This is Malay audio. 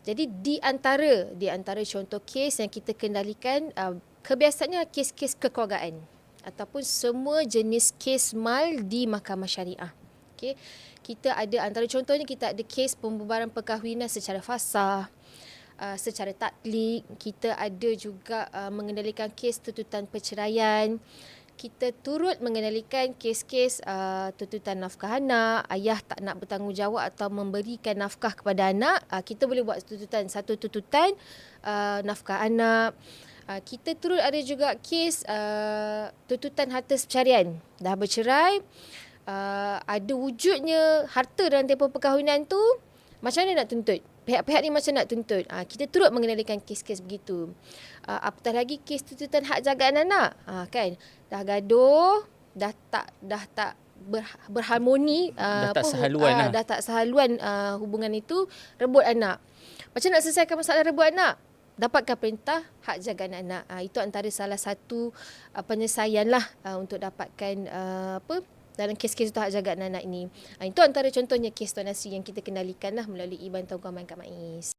Jadi di antara di antara contoh kes yang kita kendalikan uh, kebiasaannya kes-kes kekeluargaan ataupun semua jenis kes mal di mahkamah syariah. Okey. Kita ada antara contohnya kita ada kes pembubaran perkahwinan secara fasah, uh, secara taklik, kita ada juga uh, mengendalikan kes tuntutan perceraian, kita turut mengendalikan kes-kes uh, tuntutan nafkah anak, ayah tak nak bertanggungjawab atau memberikan nafkah kepada anak, uh, kita boleh buat tuntutan satu tuntutan uh, nafkah anak. Uh, kita turut ada juga kes uh, tuntutan harta perceraian. Dah bercerai, uh, ada wujudnya harta dalam tempoh perkahwinan tu, macam mana nak tuntut? Pihak-pihak ni macam nak tuntut? Uh, kita turut mengendalikan kes-kes begitu. Uh, apatah lagi kes tuntutan hak jagaan anak. Uh, kan? Dah gaduh, dah tak dah tak ber, berharmoni uh, dah tak sehaluan uh, lah. dah tak sehaluan uh, hubungan itu rebut anak. Macam nak selesaikan masalah rebut anak? Dapatkan perintah hak jagaan anak. Uh, itu antara salah satu uh, penyelesaian lah uh, untuk dapatkan uh, apa dalam kes-kes untuk hak jaga anak ini. Ha, itu antara contohnya kes donasi yang kita kendalikan lah melalui bantuan Guaman Kak Mais.